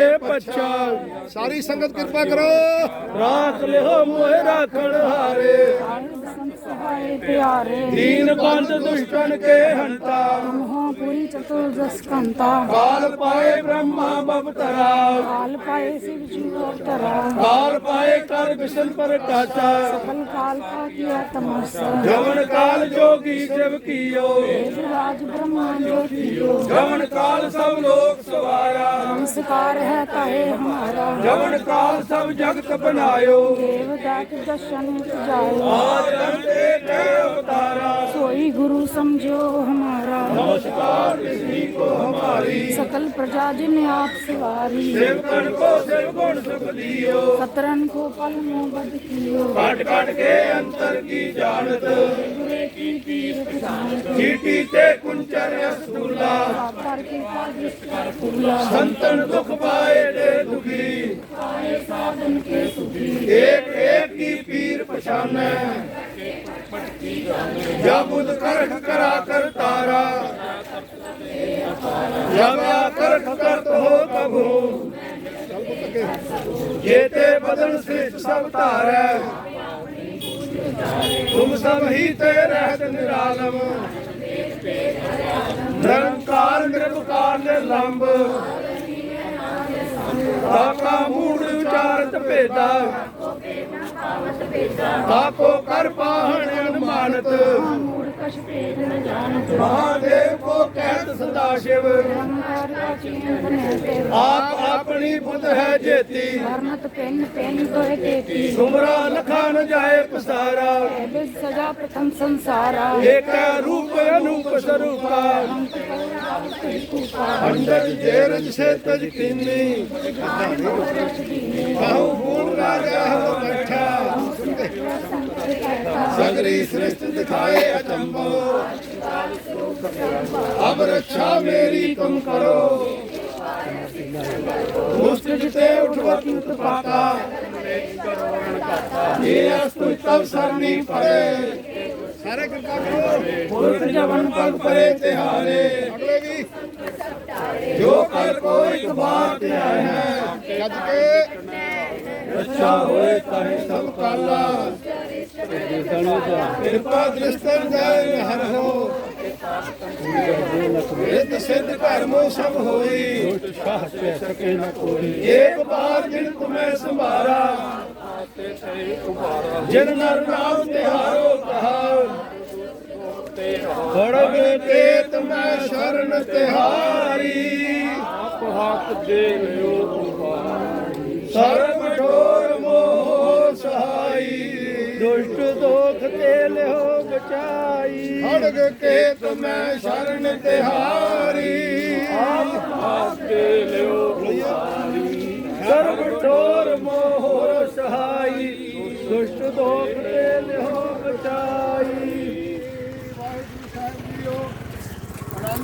ਬੱਚਾ। ਸਾਰੀ ਸੰਗਤ ਕਿਰਪਾ ਕਰੋ। ਰਾਖ ਲਿਓ ਮੋਹਿ ਰਾਖਣ ਹਾਰੇ। प्यारे दीन बंद दुष्टन के हंता मोह पूरी चतुर्दश कंता काल पाए ब्रह्मा बवतरा काल पाए शिव जी अवतरा काल पाए कर विष्णु पर टाचा सकल काल का किया तमाशा जवन काल जोगी शिव कियो राज ब्रह्मा ज्योतियो जवन काल सब लोग सवारा नमस्कार है कहे हमारा जवन काल सब जगत बनायो देवता के दर्शन जायो आज उतारा सोई गुरु समझो हमारा नमस्कार किसी को हमारी सकल प्रजा जिन आप सवारी सेवकन को सेवकन सुख दियो सतरन को पल मोह बद कियो काट काट के अंतर की जानत गुरे की तीर्थ जानत चीटी ते कुंचर रसगुल्ला कर के दृष्ट कर फूला संतन दुख पाए दे दुखी पाए साधन के सुखी एक एक की पीर पहचाने ਜਬ ਬੁਧ ਕਰਖ ਕਰਾ ਕਰ ਤਾਰਾ। ਜਬ ਆ ਕਰਖ ਕਰਤ ਹੋ ਕਭੂ ਜੇਤੇ ਬਦਨ ਸ੍ਰਿਸ਼ਟ ਸਭ ਧਾਰੈ। ਤੁਮ ਸਭ ਹੀ ਤੇ ਰਹਿਤ ਨਿਰਾਲਮ। ਨਿਰੰਕਾਰ ਤਾਕਾ ਮੂੜ ਵਿਚਾਰਤ ਭੇਦਾ। ਤਾਕੋ ਕਰ ਪਾਹਣ ਮਹਾਦੇਵ ਕੋ ਕਹਿਤ ਸਦਾ ਸ਼ਿਵ। ਆਪ ਆਪਣੀ ਬੁੱਧ ਹੈ ਜੇਤੀ। ਮਰਮਤ ਪੈਨ ਪੈਨ ਕੋਇ ਤੇਤੀ ਸੁਮਰਾ ਲਖਾ ਨ ਜਾਏ ਪਸਾਰਾ। ਬਿਲ ਸਦਾ ਪ੍ਰਥਮ ਸੰਸਾਰਾ ਏਕ ਰੂਪ ਅਨੂਪ ਸਰੂਪਾ। ਅੰਦਰ ਜੇਰਜ ਸੇ ਤਜ ਕੀਨੀ ਬਾਹੂ ਫੂਲ ਰਾਜਾ ਹੋ ਬੈਠਾ। ਸਗਰੀ ਸ੍ਰਿਸ਼ਟ ਦਿਖਾਏ ਅਚੰਭੋ। ਅਬ ਰੱਛਾ ਮੇਰੀ ਤੁਮ ਕਰੋ। ਦੁਸ਼ਟ ਜਿਤੇ ਉਠਵਤ ਉਤਪਾਤਾ। ਇਹ ਅਸਤੁ ਤਵ ਸਰਨੀ ਪਰੇ। ਸਾਰੇ ਕਿਰਪਾ ਕਰੋ। ਪੁਰਖ ਜਵਨ ਪਗ ਪਰੇ ਤਿਹਾਰੇ ਅਗਲੇ ਵੀ ਜੋ ਕਰ ਕੋਈ ਇਕਬਾਰ ਤੇ ਆਏ ਹੈ। ਗੱਜ ਕੇ ਅੱਛਾ ਹੋਏ ਤਾਹੇ ਸਭ ਕਾਲਾ ਕਿਰਪਾ ਦ੍ਰਿਸ਼ਟਨ ਜਾਏ ਹਰ ਸਿੱਧ ਕਰਮੋ ਸਭ ਹੋਈ। ਸਾਹ ਤੇ ਸਕੇ ਨ ਕੋਈ ਏਕ ਬਾਰ ਜਿਨ ਤੁਮੈ ਸੰਭਾਰਾ, ਜਿਨ ਨਰ ਨਾਮ ਤਿਹਾਰੋ ਕਹਾ ਖੜਗ ਕੇਤ ਮੈਂ ਸ਼ਰਨ ਤਿਹਾਰੀ। ਆਪ ਹੱਕ ਦੇ ਲਿਓ। ਲਿਓ ਬਚਾਈ। ਖੜਗ ਕੇਤ ਮੈਂ ਸ਼ਰਨ ਤਿਹਾਰੀ। ਆਪ ਦੇ ਲਿਓ ਸਰਬ ਠੋਰ ਮੋਹ ਸਹਾਈ। ਦੁਸ਼ਟ ਦੋਖ ਤੇ ਲਿਓ ਬਚਾਈ।